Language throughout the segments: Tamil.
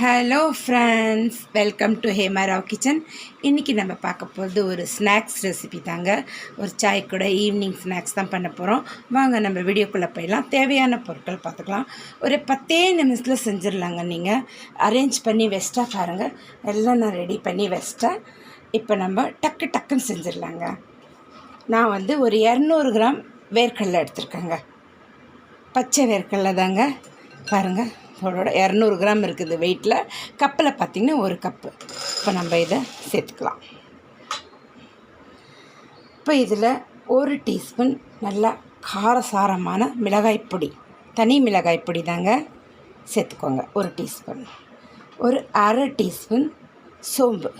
Hello friends welcome to Hemarao kitchen இன்றைக்கி நம்ம பார்க்க போகிறது ஒரு ஸ்நாக்ஸ் ரெசிபி தாங்க. ஒரு சாய் கூட ஈவினிங் ஸ்நாக்ஸ் தான் பண்ண போகிறோம் வாங்க நம்ம வீடியோக்குள்ளே போயிடலாம். தேவையான பொருட்கள் பார்த்துக்கலாம். ஒரு பத்தே நிமிஷத்தில் செஞ்சிடலாங்க நீங்கள் அரேஞ்ச் பண்ணி வெஸ்ட்டாக பாருங்கள் எல்லாம் நான் ரெடி பண்ணி வெஸ்ட்டாக இப்போ நம்ம டக்கு டக்குன்னு செஞ்சிடலாங்க. நான் வந்து ஒரு இரநூறு கிராம் வேர்க்கடலை எடுத்திருக்கேங்க. பச்சை வேர்க்கடலை தாங்க. பாருங்கள் அதோட இரநூறு கிராம் இருக்குது வெயிட்டில் கப்பில் பார்த்திங்கன்னா ஒரு கப்பு. இப்போ நம்ம இதை சேர்த்துக்கலாம். இப்போ இதில் ஒரு டீஸ்பூன் நல்லா காரசாரமான மிளகாய் பொடி. தனி மிளகாய் பொடி தாங்க சேர்த்துக்கோங்க. ஒரு டீஸ்பூன். ஒரு அரை டீஸ்பூன் சோம்பு.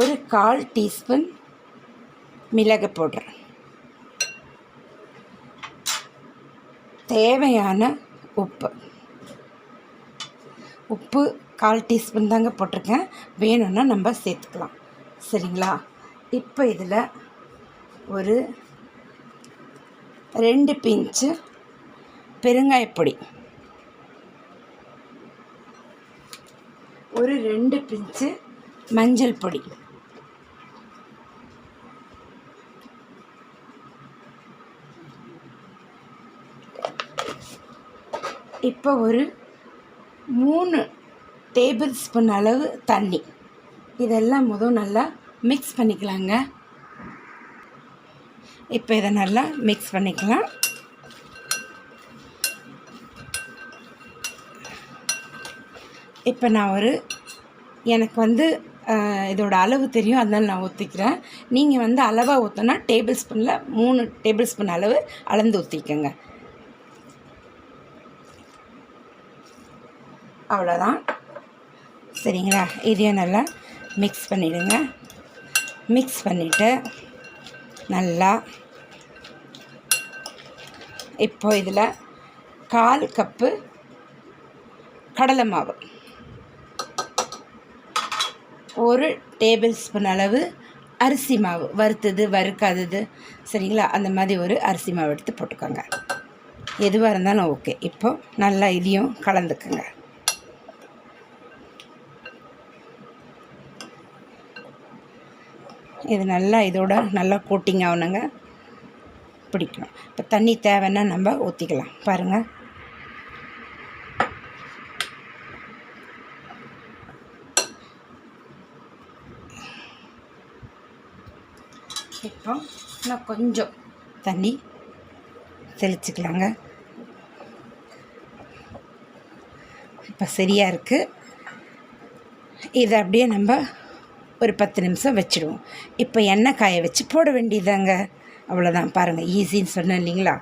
ஒரு கால் டீஸ்பூன் மிளகு பவுடர். தேவையான உப்பு. உப்பு கால் டீஸ்பூன் தாங்க போட்டிருக்கேன். வேணும்னா நம்ம சேர்த்துக்கலாம். சரிங்களா? இப்போ இதில் ஒரு ரெண்டு பிஞ்சு பெருங்காயப்பொடி ஒரு ரெண்டு பிஞ்சு மஞ்சள் பொடி. இப்போ ஒரு மூணு டேபிள் ஸ்பூன் அளவு தண்ணி. இதெல்லாம் முதல் நல்லா மிக்ஸ் பண்ணிக்கலாங்க. இப்போ இதை நல்லா மிக்ஸ் பண்ணிக்கலாம். இப்போ நான் ஒரு எனக்கு வந்து இதோட அளவு தெரியும் அதனால் நான் ஊற்றிக்கிறேன் நீங்கள் வந்து அளவாக ஊற்றினா டேபிள் ஸ்பூனில் மூணு டேபிள் ஸ்பூன் அளவு அளந்து ஊற்றிக்கோங்க அவ்வளோதான். சரிங்களா? இதையும் நல்லா மிக்ஸ் பண்ணிவிடுங்க மிக்ஸ் பண்ணிவிட்டு நல்லா இப்போ இதில் கால் கப்பு கடலை மாவு. ஒரு டேபிள் ஸ்பூன் அளவு அரிசி மாவு. வறுத்தது வறுக்காதது. சரிங்களா? அந்த மாதிரி ஒரு அரிசி மாவு எடுத்து போட்டுக்கோங்க. எதுவாக இருந்தாலும் ஓகே இப்போ நல்லா இதையும் கலந்துக்குங்க. இது நல்லா இதோட நல்லா கோட்டிங் ஆகணுங்க. பிடிக்கணும். இப்போ தண்ணி தேவைன்னா நம்ம ஊற்றிக்கலாம் பாருங்கள் இப்போ இன்னும் கொஞ்சம் தண்ணி தெளிச்சுக்கலாங்க. இப்போ சரியாக இருக்குது இதை அப்படியே நம்ம ஒரு பத்து நிமிஷம் வச்சுடுவோம். இப்போ எண்ணெய் காய வச்சு போட வேண்டியதாங்க அவ்வளோதான் பாருங்கள் ஈஸின்னு சொன்னேன் இல்லைங்களா?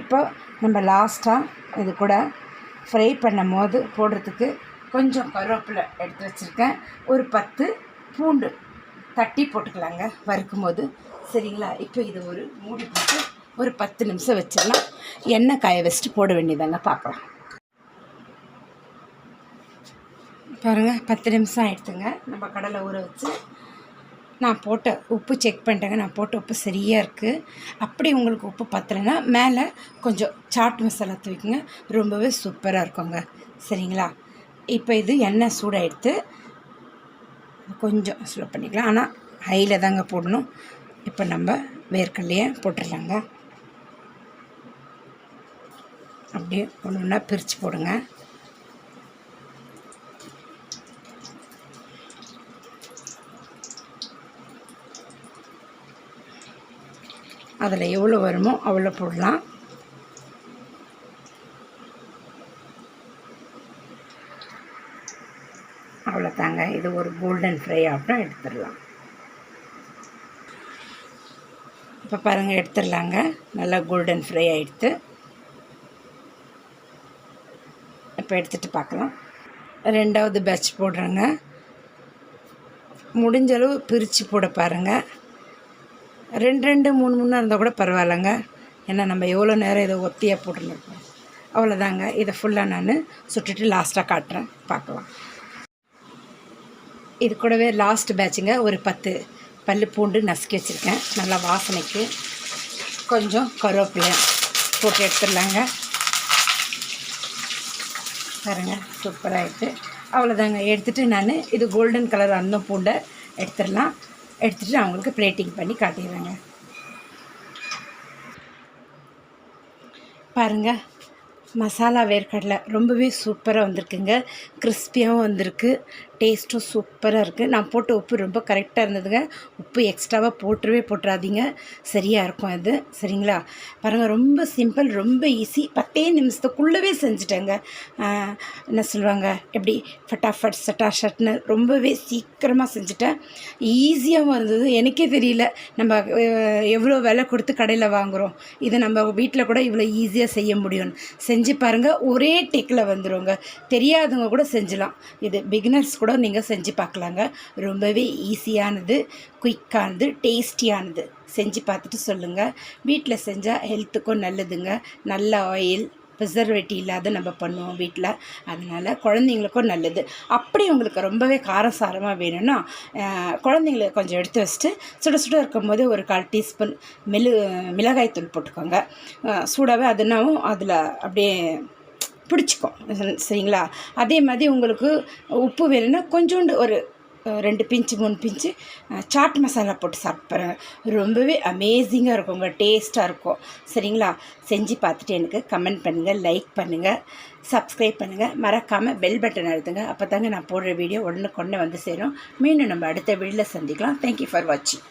இப்போ நம்ம லாஸ்ட்டாக இது கூட ஃப்ரை பண்ணும் போது போடுறதுக்கு கொஞ்சம் கருவேப்பிலை எடுத்து வச்சுருக்கேன். ஒரு பத்து பூண்டு தட்டி போட்டுக்கலாங்க வறுக்கும் போது சரிங்களா? இப்போ இது ஒரு மூடி போட்டு ஒரு பத்து நிமிஷம் வச்சிடலாம். எண்ணெய் காய வச்சுட்டு போட வேண்டியதாங்க பார்க்கலாம். பாருங்கள் பத்து நிமிஷம் ஆகிடுத்துங்க நம்ம கடலை ஊற வச்சு நான் போட்ட உப்பு செக் பண்ணிட்டேங்க. நான் போட்ட உப்பு சரியாக இருக்குது அப்படி உங்களுக்கு உப்பு பத்தலைன்னா மேலே கொஞ்சம் சாட் மசாலா தூக்கிங்க. ரொம்பவே சூப்பராக இருக்குங்க. சரிங்களா? இப்போ இது எண்ணெய் சூடாகிடுத்து கொஞ்சம் ஸ்லோ பண்ணிக்கலாம். ஆனால் ஹையில் தாங்க போடணும். இப்போ நம்ம வேர்க்கடலையே போட்டுடலாங்க. அப்படியே ஒன்று ஒன்றா பிரித்து போடுங்க. அதில் எவ்வளோ வருமோ அவ்வளோ போடலாம். அவ்வளோதாங்க இது ஒரு கோல்டன் ஃப்ரை ஆகட்டும் எடுத்துடலாம். இப்போ பாருங்கள் எடுத்துடலாங்க. நல்லா கோல்டன் ஃப்ரை ஆகிடுத்து இப்போ எடுத்துகிட்டு பார்க்கலாம் ரெண்டாவது பேட்ச் போடுறேங்க. முடிஞ்சளவு பிரித்து போட பாருங்கள் ரெண்டு ரெண்டு மூணு மூணு இருந்தால் கூட பரவாயில்லைங்க. ஏன்னா நம்ம எவ்வளோ நேரம் இதை ஒத்தியாக போட்டுருந்துருக்கோம். அவ்வளோதாங்க. இதை ஃபுல்லாக நான் சுட்டுட்டு லாஸ்ட்டாக காட்டுறேன். பார்க்கலாம். இது கூடவே லாஸ்ட் பேட்சுங்க ஒரு பத்து பல் பூண்டு நசுக்கி வச்சுருக்கேன். நல்லா வாசனைக்கு கொஞ்சம் கருவேப்பிலை போட்டு எடுத்துடலாங்க. பாருங்க சூப்பராகிட்டு அவ்வளோதாங்க. எடுத்துகிட்டு நான் இது கோல்டன் கலர் அந்த பூண்டை எடுத்துடலாம். எடுத்துகிட்டு நான் உங்களுக்கு பிளேட்டிங் பண்ணி காட்டிடுறேங்க. பாருங்கள் மசாலா வேர்க்கடலை ரொம்பவே சூப்பராக வந்திருக்குங்க. கிறிஸ்பியாகவும் வந்திருக்கு. டேஸ்ட்டும் சூப்பராக இருக்குது. நான் போட்ட உப்பு ரொம்ப கரெக்டாக இருந்ததுங்க. உப்பு எக்ஸ்ட்ராவாக போட்டுருவே போட்டுறாதீங்க. சரியாக இருக்கும் அது. சரிங்களா? பாருங்கள் ரொம்ப சிம்பிள் ரொம்ப ஈஸி. பத்தே நிமிஷத்துக்குள்ளவே செஞ்சுட்டேங்க. என்ன சொல்லுவாங்க? எப்படி? ஃபட்டாஃபட் சட்டா ஷட்னு ரொம்பவே சீக்கிரமாக செஞ்சுட்டேன். ஈஸியாகவும் இருந்தது. எனக்கே தெரியல. நம்ம எவ்வளோ விலை கொடுத்து கடையில் வாங்குகிறோம் இதை நம்ம வீட்டில் கூட இவ்வளோ ஈஸியாக செய்ய முடியும்னு. செஞ்சு பாருங்கள் ஒரே டெக்கில் வந்துடுங்க தெரியாதவங்க கூட செஞ்சலாம். இது பிகினர்ஸ் கூட கூட நீங்கள் செஞ்சு பார்க்கலாங்க ரொம்பவே ஈஸியானது குயிக்கானது டேஸ்டியானது. செஞ்சு பார்த்துட்டு சொல்லுங்கள் வீட்டில் செஞ்சால் ஹெல்த்துக்கும் நல்லதுங்க. நல்ல ஆயில் ப்ரிசர்வேட்டிவ் இல்லாத நம்ம பண்ணுவோம் வீட்டில் அதனால் குழந்தைங்களுக்கும் நல்லது. அப்படி உங்களுக்கு ரொம்பவே காரசாரமாக வேணும்னா குழந்தைங்களை குழந்தைங்கள கொஞ்சம் எடுத்து வச்சுட்டு சுட சுட இருக்கும்போது ஒரு கால் டீஸ்பூன் மெளு மிளகாய் தூள் போட்டுக்கோங்க சூடாகவே அதுனாவும் அதில் அப்படியே பிடிச்சிக்கும். சரிங்களா? அதே மாதிரி உங்களுக்கு உப்பு வேணும்னா கொஞ்சோண்டு ஒரு ரெண்டு பிஞ்சு மூணு பிஞ்சு சாட் மசாலா போட்டு சாப்பிட்றேன். ரொம்பவே அமேசிங்காக இருக்குங்க டேஸ்ட்டாக இருக்கும். சரிங்களா? செஞ்சு பார்த்துட்டு எனக்கு கமெண்ட் பண்ணுங்கள் லைக் பண்ணுங்கள் சப்ஸ்கிரைப் பண்ணுங்கள் மறக்காமல் பெல் பட்டன் அழுத்துங்க. அப்போ தாங்க நான் போடுற வீடியோ உடனுக்குடனே வந்து சேரும். மீண்டும் நம்ம அடுத்த வீடியோவில் சந்திக்கலாம். தேங்க்யூ ஃபார் வாட்சிங்